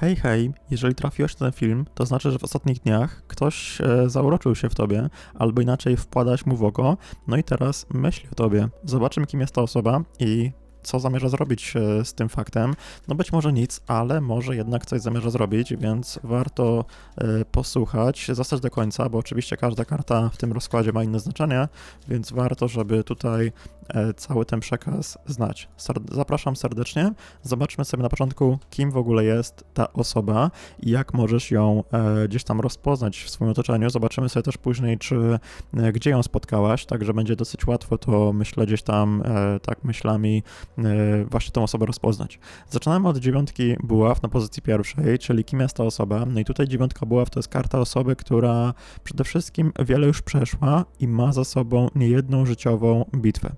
Hej, hej, jeżeli trafiłeś na ten film, to znaczy, że w ostatnich dniach ktoś e, zauroczył się w tobie, albo inaczej wpadać mu w oko, no i teraz myśli o tobie. Zobaczymy, kim jest ta osoba i co zamierza zrobić e, z tym faktem. No być może nic, ale może jednak coś zamierza zrobić, więc warto e, posłuchać, zostać do końca, bo oczywiście każda karta w tym rozkładzie ma inne znaczenie, więc warto, żeby tutaj e, cały ten przekaz znać. Zapraszam serdecznie. Zobaczmy sobie na początku, kim w ogóle jest ta osoba i jak możesz ją gdzieś tam rozpoznać w swoim otoczeniu. Zobaczymy sobie też później, czy gdzie ją spotkałaś, także będzie dosyć łatwo to, myślę, gdzieś tam tak myślami właśnie tą osobę rozpoznać. Zaczynamy od dziewiątki buław na pozycji pierwszej, czyli kim jest ta osoba. No i tutaj dziewiątka buław to jest karta osoby, która przede wszystkim wiele już przeszła i ma za sobą niejedną życiową bitwę.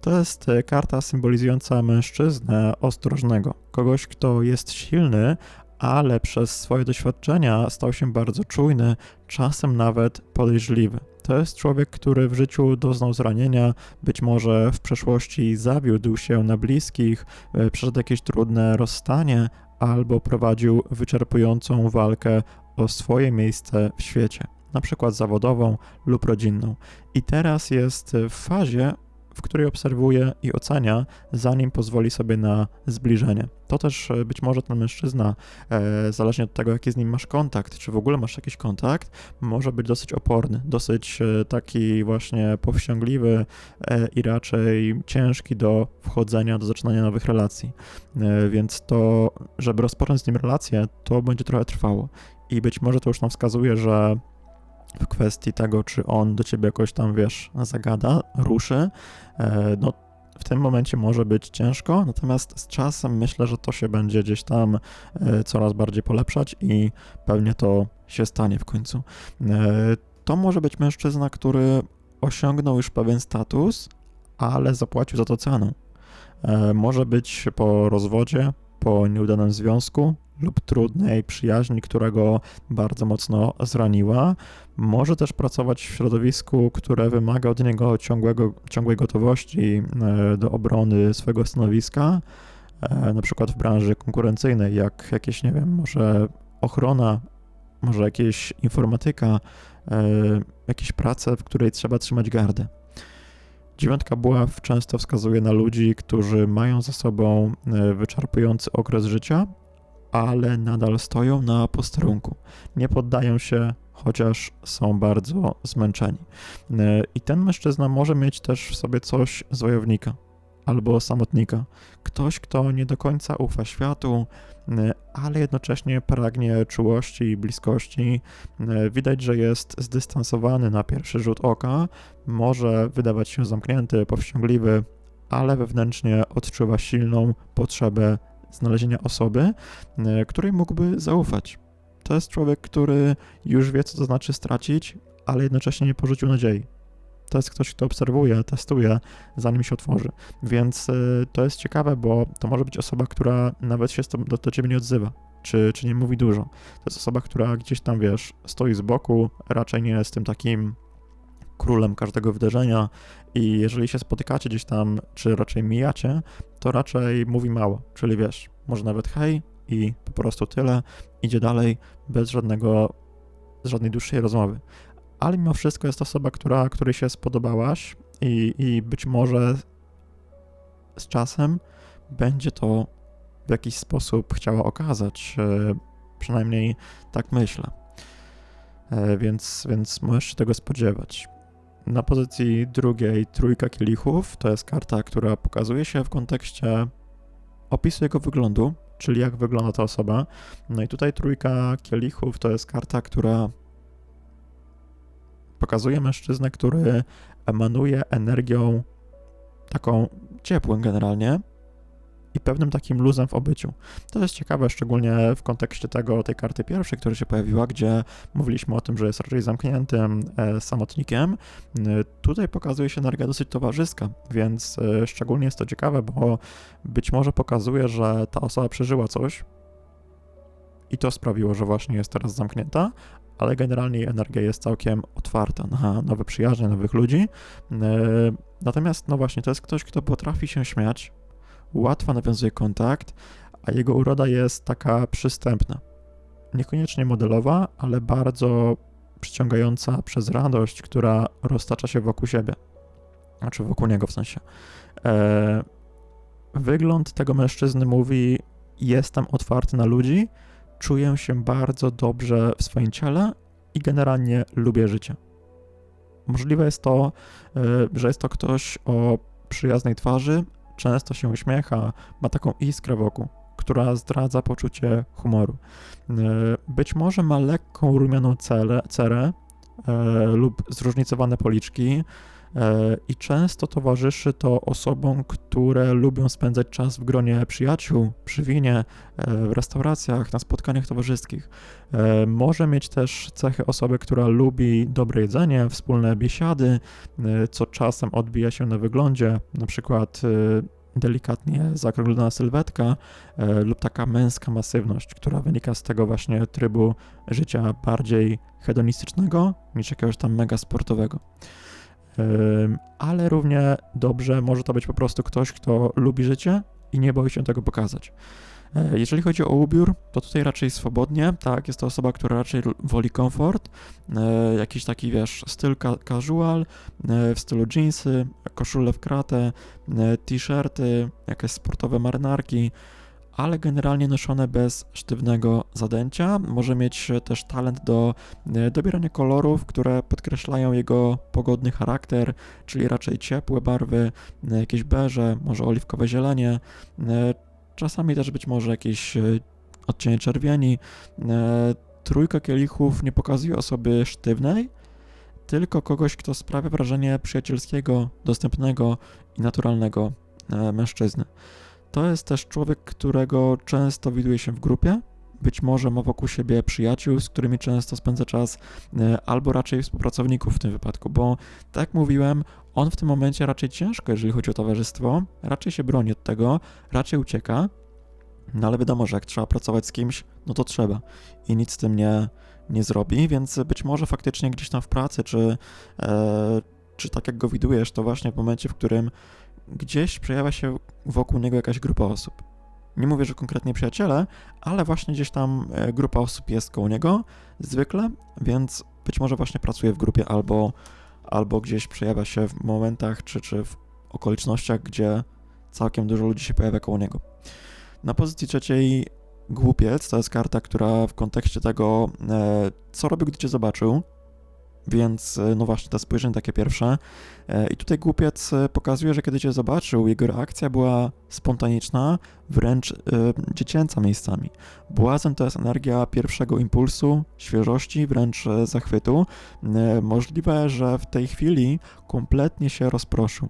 To jest e, karta symbolizująca mężczyznę ostrożnego, kogoś, kto jest silny, ale przez swoje doświadczenia stał się bardzo czujny, czasem nawet podejrzliwy. To jest człowiek, który w życiu doznał zranienia, być może w przeszłości zawiódł się na bliskich, e, przeszedł jakieś trudne rozstanie, albo prowadził wyczerpującą walkę o swoje miejsce w świecie, na przykład zawodową lub rodzinną. I teraz jest w fazie, w której obserwuje i ocenia, zanim pozwoli sobie na zbliżenie. To też e, być może ten mężczyzna, e, zależnie od tego, jaki z nim masz kontakt, czy w ogóle masz jakiś kontakt, może być dosyć oporny, dosyć e, taki właśnie powściągliwy e, i raczej ciężki do wchodzenia, do zaczynania nowych relacji. E, więc to, żeby rozpocząć z nim relację, to będzie trochę trwało. I być może to już nam wskazuje, że w kwestii tego, czy on do ciebie jakoś tam, wiesz, zagada, ruszy, e, no w tym momencie może być ciężko, natomiast z czasem myślę, że to się będzie gdzieś tam e, coraz bardziej polepszać i pewnie to się stanie w końcu. E, To może być mężczyzna, który osiągnął już pewien status, ale zapłacił za to ceną. E, Może być po rozwodzie, po nieudanym związku lub trudnej przyjaźni, która go bardzo mocno zraniła. Może też pracować w środowisku, które wymaga od niego ciągłego, ciągłej gotowości e, do obrony swojego stanowiska, e, na przykład w branży konkurencyjnej, jak jakieś, nie wiem, może ochrona, może jakieś informatyka, e, jakieś prace, w której trzeba trzymać gardę. Dziewiątka buław często wskazuje na ludzi, którzy mają za sobą e, wyczerpujący okres życia, ale nadal stoją na posterunku. Nie poddają się, chociaż są bardzo zmęczeni. E, I ten mężczyzna może mieć też w sobie coś z wojownika albo samotnika. Ktoś, kto nie do końca ufa światu, ale jednocześnie pragnie czułości i bliskości. Widać, że jest zdystansowany na pierwszy rzut oka, może wydawać się zamknięty, powściągliwy, ale wewnętrznie odczuwa silną potrzebę znalezienia osoby, której mógłby zaufać. To jest człowiek, który już wie, co to znaczy stracić, ale jednocześnie nie porzucił nadziei. To jest ktoś, kto obserwuje, testuje, zanim się otworzy. Więc y, to jest ciekawe, bo to może być osoba, która nawet się z do, do ciebie nie odzywa, czy, czy nie mówi dużo. To jest osoba, która gdzieś tam, wiesz, stoi z boku, raczej nie jest tym takim królem każdego wydarzenia i jeżeli się spotykacie gdzieś tam, czy raczej mijacie, to raczej mówi mało, czyli wiesz, może nawet hej i po prostu tyle, idzie dalej bez żadnego, żadnej dłuższej rozmowy. Ale mimo wszystko jest to osoba, która, której się spodobałaś i, i być może z czasem będzie to w jakiś sposób chciała okazać, e, przynajmniej tak myślę. E, Więc, więc możesz się tego spodziewać. Na pozycji drugiej trójka kielichów to jest karta, która pokazuje się w kontekście opisu jego wyglądu, czyli jak wygląda ta osoba. No i tutaj trójka kielichów to jest karta, która pokazuje mężczyznę, który emanuje energią taką ciepłym generalnie i pewnym takim luzem w obyciu. To jest ciekawe, szczególnie w kontekście tego, tej karty pierwszej, która się pojawiła, gdzie mówiliśmy o tym, że jest raczej zamkniętym e, samotnikiem. E, Tutaj pokazuje się energia dosyć towarzyska, więc e, szczególnie jest to ciekawe, bo być może pokazuje, że ta osoba przeżyła coś i to sprawiło, że właśnie jest teraz zamknięta, ale generalnie energia jest całkiem otwarta na nowe przyjaźnie, nowych ludzi. E, Natomiast, no właśnie, to jest ktoś, kto potrafi się śmiać, łatwo nawiązuje kontakt, a jego uroda jest taka przystępna. Niekoniecznie modelowa, ale bardzo przyciągająca przez radość, która roztacza się wokół siebie. Znaczy wokół niego w sensie. E, wygląd tego mężczyzny mówi: Jestem otwarty na ludzi, czuję się bardzo dobrze w swoim ciele i generalnie lubię życie. Możliwe jest to, e, że jest to ktoś o przyjaznej twarzy, często się uśmiecha, ma taką iskrę wokół, która zdradza poczucie humoru. E, być może ma lekką rumianą cerę, cerę lub zróżnicowane policzki, i często towarzyszy to osobom, które lubią spędzać czas w gronie przyjaciół, przy winie, e, w restauracjach, na spotkaniach towarzyskich. E, może mieć też cechy osoby, która lubi dobre jedzenie, wspólne biesiady, co czasem odbija się na wyglądzie, na przykład delikatnie zakrąglona sylwetka lub taka męska masywność, która wynika z tego właśnie trybu życia bardziej hedonistycznego niż jakiegoś tam mega sportowego ale równie dobrze może to być po prostu ktoś, kto lubi życie i nie boi się tego pokazać. E, jeżeli chodzi o ubiór, to tutaj raczej swobodnie, tak, jest to osoba, która raczej woli komfort, e, jakiś taki, wiesz, styl casual, e, w stylu jeansy, koszule w kratę, t-shirty, jakieś sportowe marynarki, ale generalnie noszone bez sztywnego zadęcia. Może mieć też talent do e, dobierania kolorów, które podkreślają jego pogodny charakter, czyli raczej ciepłe barwy, e, jakieś beże, może oliwkowe zielenie, e, czasami też być może jakieś odcienie czerwieni. Trójka kielichów nie pokazuje osoby sztywnej, tylko kogoś, kto sprawia wrażenie przyjacielskiego, dostępnego i naturalnego mężczyzny. To jest też człowiek, którego często widuje się w grupie, być może ma wokół siebie przyjaciół, z którymi często spędza czas, e, albo raczej współpracowników w tym wypadku, bo tak jak mówiłem, on w tym momencie raczej ciężko, jeżeli chodzi o towarzystwo, raczej się broni od tego, raczej ucieka, no ale wiadomo, że jak trzeba pracować z kimś, no to trzeba i nic z tym nie, nie zrobi, więc być może faktycznie gdzieś tam w pracy, czy, e, czy tak jak go widujesz, to właśnie w momencie, w którym gdzieś przejawia się wokół niego jakaś grupa osób. Nie mówię, że konkretnie przyjaciele, ale właśnie gdzieś tam e, grupa osób jest koło niego zwykle, więc być może właśnie pracuje w grupie albo, albo gdzieś przejawia się w momentach czy, czy w okolicznościach, gdzie całkiem dużo ludzi się pojawia koło niego. Na pozycji trzeciej głupiec to jest karta, która w kontekście tego, e, co robił, gdy cię zobaczył, więc e, no właśnie, to spojrzenie takie pierwsze. E, I tutaj głupiec e, pokazuje, że kiedy cię zobaczył, jego reakcja była spontaniczna, wręcz dziecięca miejscami. Błazen to jest energia pierwszego impulsu, świeżości, wręcz zachwytu. Możliwe, że w tej chwili kompletnie się rozproszył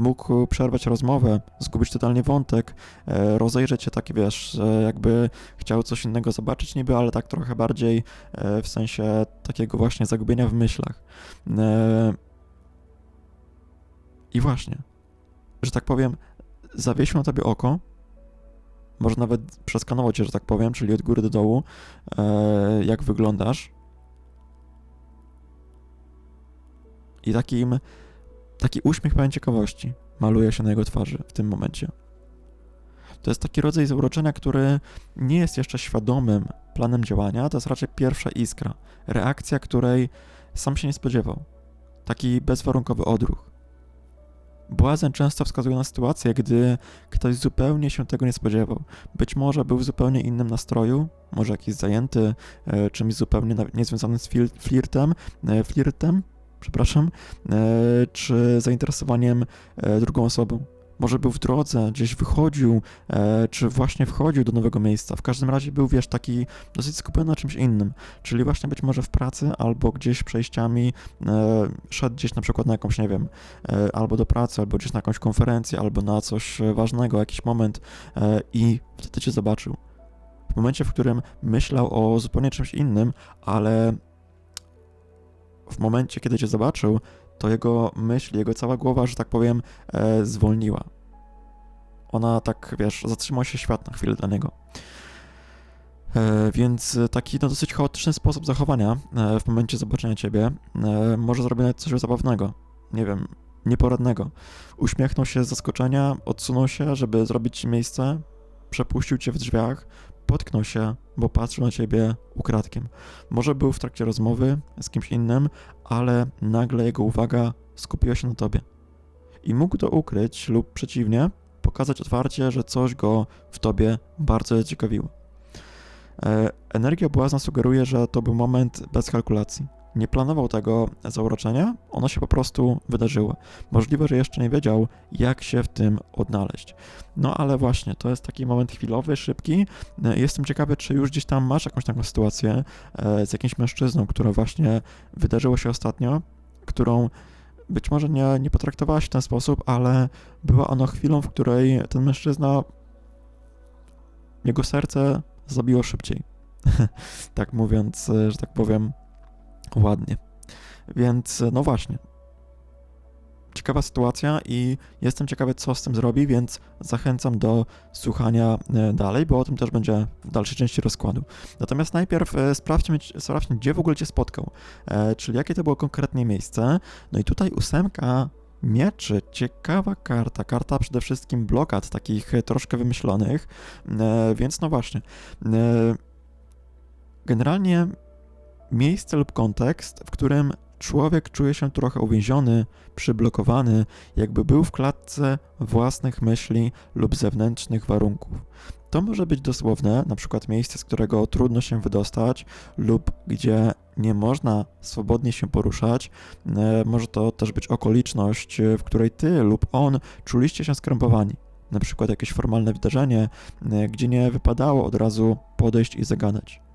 mógł przerwać rozmowę, zgubić totalnie wątek, e, rozejrzeć się taki, wiesz, jakby chciał coś innego zobaczyć niby, ale tak trochę bardziej e, w sensie takiego właśnie zagubienia w myślach. E, I właśnie, że tak powiem, zawiesił na tobie oko, może nawet przeskanował cię, że tak powiem, czyli od góry do dołu, jak wyglądasz. I takim Taki uśmiech pełen ciekawości maluje się na jego twarzy w tym momencie. To jest taki rodzaj zauroczenia, który nie jest jeszcze świadomym planem działania, to jest raczej pierwsza iskra, reakcja, której sam się nie spodziewał. Taki bezwarunkowy odruch. Błazen często wskazuje na sytuację, gdy ktoś zupełnie się tego nie spodziewał. Być może był w zupełnie innym nastroju, może jakiś zajęty e, czymś zupełnie niezwiązanym z flirtem, e, flirtem przepraszam, e, czy zainteresowaniem e, drugą osobą. Może był w drodze, gdzieś wychodził, e, czy właśnie wchodził do nowego miejsca. W każdym razie był, wiesz, taki dosyć skupiony na czymś innym. Czyli właśnie być może w pracy, albo gdzieś przejściami szedł gdzieś na przykład na jakąś, nie wiem, albo do pracy, albo gdzieś na jakąś konferencję, albo na coś ważnego, jakiś moment i wtedy cię zobaczył. W momencie, w którym myślał o zupełnie czymś innym, ale w momencie, kiedy cię zobaczył, to jego myśl, jego cała głowa, że tak powiem, e, zwolniła. Ona tak, wiesz, zatrzymał się świat na chwilę dla niego. E, więc taki no, dosyć chaotyczny sposób zachowania e, w momencie zobaczenia ciebie e, może zrobić coś zabawnego. Nie wiem, nieporadnego. Uśmiechnął się z zaskoczenia, odsunął się, żeby zrobić ci miejsce, przepuścił cię w drzwiach, potknął się, bo patrzył na ciebie ukradkiem. Może był w trakcie rozmowy z kimś innym, ale nagle jego uwaga skupiła się na tobie. I mógł to ukryć lub przeciwnie, pokazać otwarcie, że coś go w tobie bardzo zaciekawiło. E, energia błazna sugeruje, że to był moment bez kalkulacji. Nie planował tego zauroczenia, ono się po prostu wydarzyło. Możliwe, że jeszcze nie wiedział, jak się w tym odnaleźć. No ale właśnie, to jest taki moment chwilowy, szybki. E, Jestem ciekawy, czy już gdzieś tam masz jakąś taką sytuację e, z jakimś mężczyzną, która właśnie wydarzyło się ostatnio, którą być może nie, nie potraktowałaś w ten sposób, ale była ono chwilą, w której ten mężczyzna, jego serce zabiło szybciej. tak mówiąc, e, że tak powiem, ładnie. Więc e, no właśnie. Ciekawa sytuacja i jestem ciekawy, co z tym zrobi, więc zachęcam do słuchania e, dalej, bo o tym też będzie w dalszej części rozkładu. Natomiast najpierw e, sprawdźmy, sprawdźmy gdzie w ogóle cię spotkał, czyli jakie to było konkretnie miejsce. No i tutaj ósemka mieczy, ciekawa karta, karta przede wszystkim blokad takich troszkę wymyślonych, więc no właśnie. Generalnie miejsce lub kontekst, w którym człowiek czuje się trochę uwięziony, przyblokowany, jakby był w klatce własnych myśli lub zewnętrznych warunków. To może być dosłowne, na przykład miejsce, z którego trudno się wydostać, lub gdzie nie można swobodnie się poruszać. E, Może to też być okoliczność, e, w której ty lub on czuliście się skrępowani. Na przykład jakieś formalne wydarzenie, e, gdzie nie wypadało od razu podejść i zagadać.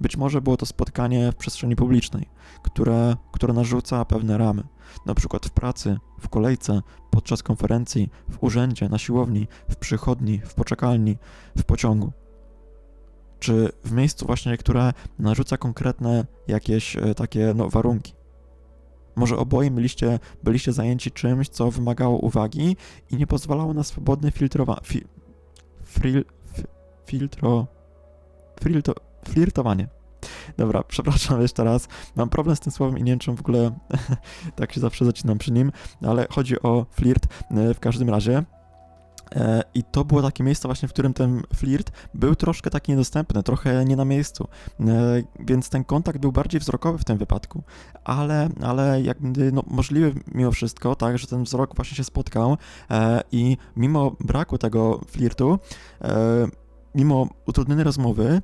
Być może było to spotkanie w przestrzeni publicznej, które, które narzuca pewne ramy, na przykład w pracy, w kolejce, podczas konferencji, w urzędzie, na siłowni, w przychodni, w poczekalni, w pociągu. Czy w miejscu właśnie, które narzuca konkretne jakieś e, takie no, warunki. Może oboje byliście, byliście zajęci czymś, co wymagało uwagi i nie pozwalało na swobodne filtrowanie. Fi, fril, fi, filtro, filtro, flirtowanie. Dobra, przepraszam jeszcze raz. Mam problem z tym słowem i nie wiem, w ogóle tak się zawsze zaczynam przy nim, ale chodzi o flirt e, w każdym razie. E, I to było takie miejsce właśnie, w którym ten flirt był troszkę taki niedostępny, trochę nie na miejscu, E, więc ten kontakt był bardziej wzrokowy w tym wypadku, ale, ale jakby no, możliwe mimo wszystko, tak, że ten wzrok właśnie się spotkał i mimo braku tego flirtu, mimo utrudnionej rozmowy,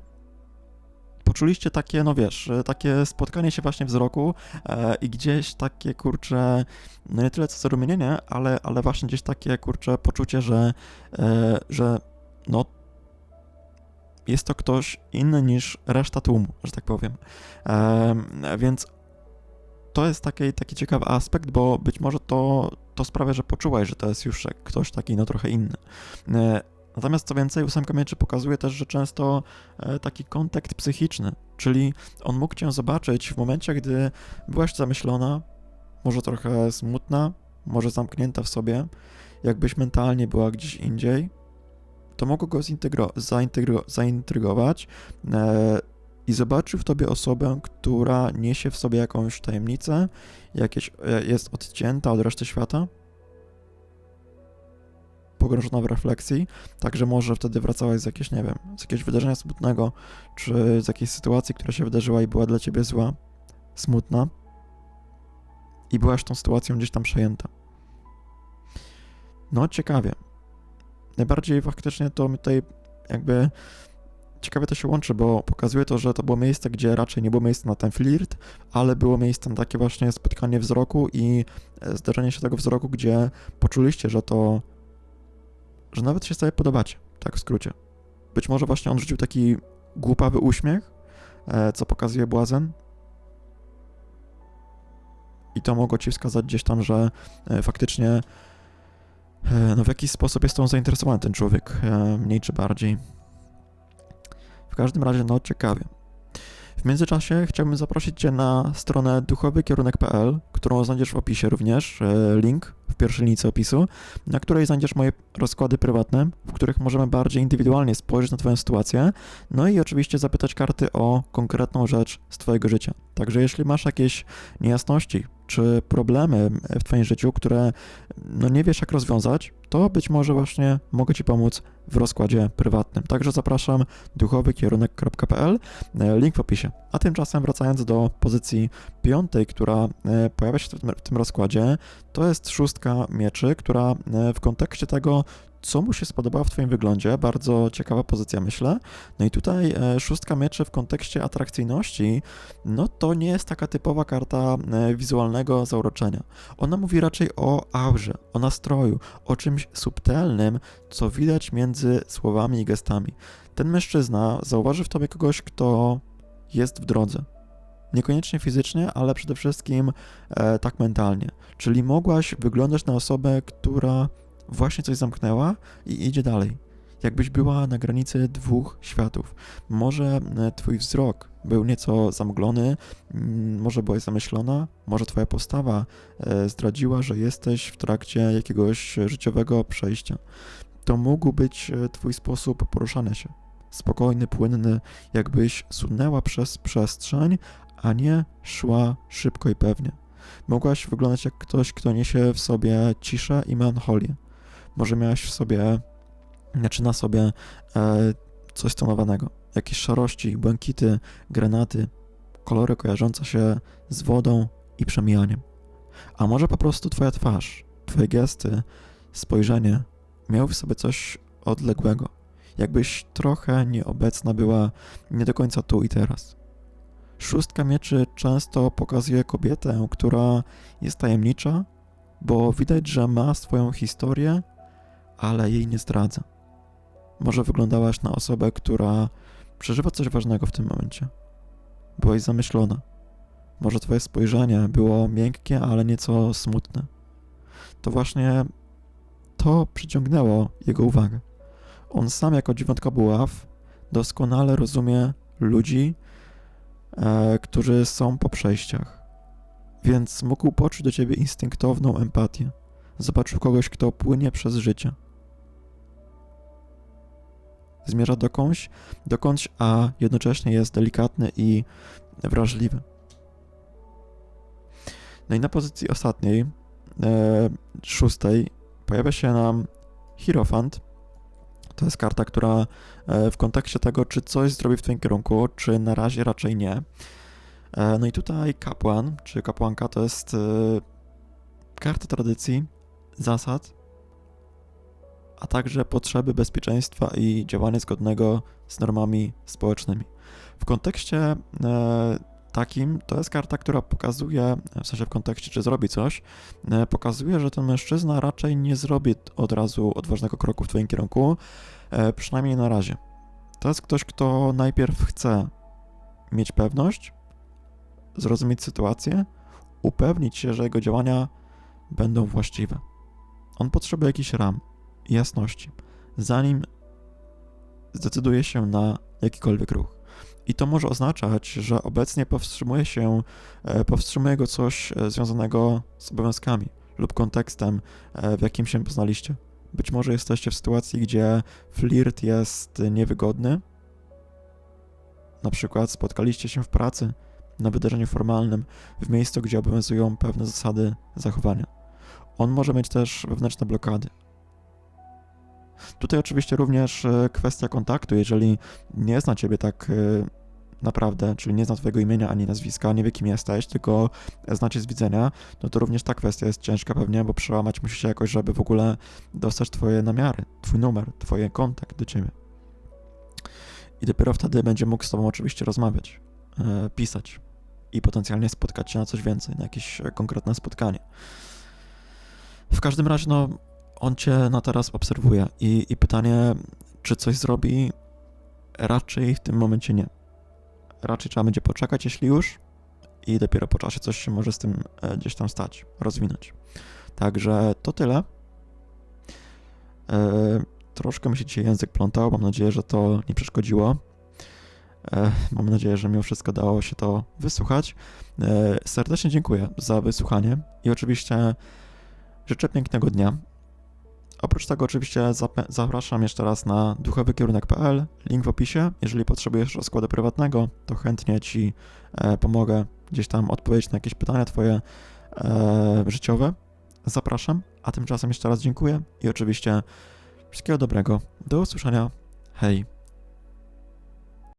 poczuliście takie, no wiesz, e, takie spotkanie się właśnie wzroku e, i gdzieś takie, kurcze, no nie tyle co zarumienienie, ale, ale właśnie gdzieś takie, kurcze, poczucie, że, e, że no jest to ktoś inny niż reszta tłumu, że tak powiem. Więc to jest taki, taki ciekawy aspekt, bo być może to, to sprawia, że poczułeś, że to jest już ktoś taki, no trochę inny. Natomiast co więcej, ósemka mieczy pokazuje też, że często e, taki kontakt psychiczny, czyli on mógł cię zobaczyć w momencie, gdy byłaś zamyślona, może trochę smutna, może zamknięta w sobie, jakbyś mentalnie była gdzieś indziej, to mogło go zintegro- zaintegro- zaintrygować e, i zobaczył w tobie osobę, która niesie w sobie jakąś tajemnicę, jakieś, e, jest odcięta od reszty świata, pogrążona w refleksji, także może wtedy wracałaś z jakiegoś, nie wiem, z jakiegoś wydarzenia smutnego, czy z jakiejś sytuacji, która się wydarzyła i była dla ciebie zła, smutna i byłaś tą sytuacją gdzieś tam przejęta. No, ciekawie. Najbardziej faktycznie to mi tutaj jakby ciekawie to się łączy, bo pokazuje to, że to było miejsce, gdzie raczej nie było miejsca na ten flirt, ale było miejsce na takie właśnie spotkanie wzroku i e, zdarzenie się tego wzroku, gdzie poczuliście, że to że nawet się sobie podobacie, tak w skrócie. Być może właśnie on rzucił taki głupawy uśmiech, e, co pokazuje błazen. I to mogło ci wskazać gdzieś tam, że e, faktycznie e, no w jakiś sposób jest tą zainteresowany ten człowiek, mniej czy bardziej. W każdym razie, no ciekawie. W międzyczasie chciałbym zaprosić Cię na stronę duchowykierunek.pl, którą znajdziesz w opisie również, e, link w pierwszej linijce opisu, na której znajdziesz moje rozkłady prywatne, w których możemy bardziej indywidualnie spojrzeć na Twoją sytuację, no i oczywiście zapytać karty o konkretną rzecz z Twojego życia. Także jeśli masz jakieś niejasności czy problemy w Twoim życiu, które no nie wiesz jak rozwiązać, to być może właśnie mogę Ci pomóc w rozkładzie prywatnym. Także zapraszam duchowykierunek.pl, e, link w opisie. A tymczasem wracając do pozycji piątej, która e, pojawia się w tym, rozkładzie, to jest szóstka mieczy, która e, w kontekście tego, co mu się spodobało w Twoim wyglądzie, bardzo ciekawa pozycja, myślę. No i tutaj szóstka mieczy w kontekście atrakcyjności, no to nie jest taka typowa karta wizualnego zauroczenia. Ona mówi raczej o aurze, o nastroju, o czymś subtelnym, co widać między słowami i gestami. Ten mężczyzna zauważy w Tobie kogoś, kto jest w drodze. Niekoniecznie fizycznie, ale przede wszystkim e, tak mentalnie. Czyli mogłaś wyglądać na osobę, która właśnie coś zamknęła i idzie dalej. Jakbyś była na granicy dwóch światów. Może e, twój wzrok był nieco zamglony, mm, może byłaś zamyślona, może twoja postawa e, zdradziła, że jesteś w trakcie jakiegoś życiowego przejścia. To mógł być e, twój sposób poruszania się. Spokojny, płynny, jakbyś sunęła przez przestrzeń, a nie szła szybko i pewnie. Mogłaś wyglądać jak ktoś, kto niesie w sobie ciszę i melancholię. Może miałaś w sobie, znaczy na sobie e, coś tonowanego. Jakieś szarości, błękity, granaty, kolory kojarzące się z wodą i przemijaniem. A może po prostu twoja twarz, twoje gesty, spojrzenie miały w sobie coś odległego. Jakbyś trochę nieobecna była nie do końca tu i teraz. Szóstka mieczy często pokazuje kobietę, która jest tajemnicza, bo widać, że ma swoją historię, ale jej nie zdradza. Może wyglądałaś na osobę, która przeżywa coś ważnego w tym momencie. Byłaś zamyślona. Może twoje spojrzenie było miękkie, ale nieco smutne. To właśnie to przyciągnęło jego uwagę. On sam jako dziewiątka buław doskonale rozumie ludzi, e, którzy są po przejściach. Więc mógł poczuć do ciebie instynktowną empatię. Zobaczył kogoś, kto płynie przez życie. Zmierza dokądś, dokądś, a jednocześnie jest delikatny i wrażliwy. No i na pozycji ostatniej, e, szóstej, pojawia się nam Hierophant. To jest karta, która e, w kontekście tego, czy coś zrobi w Twoim kierunku, czy na razie raczej nie. E, no i tutaj kapłan, czy kapłanka, to jest e, karta tradycji, zasad, a także potrzeby bezpieczeństwa i działania zgodnego z normami społecznymi. W kontekście e, takim to jest karta, która pokazuje, w sensie w kontekście, czy zrobi coś, e, pokazuje, że ten mężczyzna raczej nie zrobi od razu odważnego kroku w Twoim kierunku, e, przynajmniej na razie. To jest ktoś, kto najpierw chce mieć pewność, zrozumieć sytuację, upewnić się, że jego działania będą właściwe. On potrzebuje jakichś ram, jasności, zanim zdecyduje się na jakikolwiek ruch. I to może oznaczać, że obecnie powstrzymuje się, e, powstrzymuje go coś e, związanego z obowiązkami lub kontekstem, e, w jakim się poznaliście. Być może jesteście w sytuacji, gdzie flirt jest niewygodny. Na przykład spotkaliście się w pracy, na wydarzeniu formalnym, w miejscu, gdzie obowiązują pewne zasady zachowania. On może mieć też wewnętrzne blokady, Tutaj oczywiście również e, kwestia kontaktu, jeżeli nie zna ciebie tak e, naprawdę, czyli nie zna twojego imienia ani nazwiska, nie wie kim jesteś, tylko znacie z widzenia, no to również ta kwestia jest ciężka pewnie, bo przełamać musi się jakoś, żeby w ogóle dostać twoje namiary, twój numer, twoje kontakt do ciebie. I dopiero wtedy będzie mógł z tobą oczywiście rozmawiać, e, pisać i potencjalnie spotkać się na coś więcej, na jakieś konkretne spotkanie. W każdym razie, no, on cię na teraz obserwuje i, i pytanie, czy coś zrobi, raczej w tym momencie nie. Raczej trzeba będzie poczekać, jeśli już, i dopiero po czasie coś się może z tym e, gdzieś tam stać, rozwinąć. Także to tyle. E, troszkę mi się dzisiaj język plątał, mam nadzieję, że to nie przeszkodziło. E, mam nadzieję, że mimo wszystko dało się to wysłuchać. Serdecznie dziękuję za wysłuchanie i oczywiście życzę pięknego dnia. Oprócz tego oczywiście zapraszam jeszcze raz na duchowykierunek.pl, link w opisie. Jeżeli potrzebujesz rozkładu prywatnego, to chętnie Ci e, pomogę gdzieś tam odpowiedzieć na jakieś pytania Twoje e, życiowe. Zapraszam, A tymczasem jeszcze raz dziękuję i oczywiście wszystkiego dobrego. Do usłyszenia. Hej.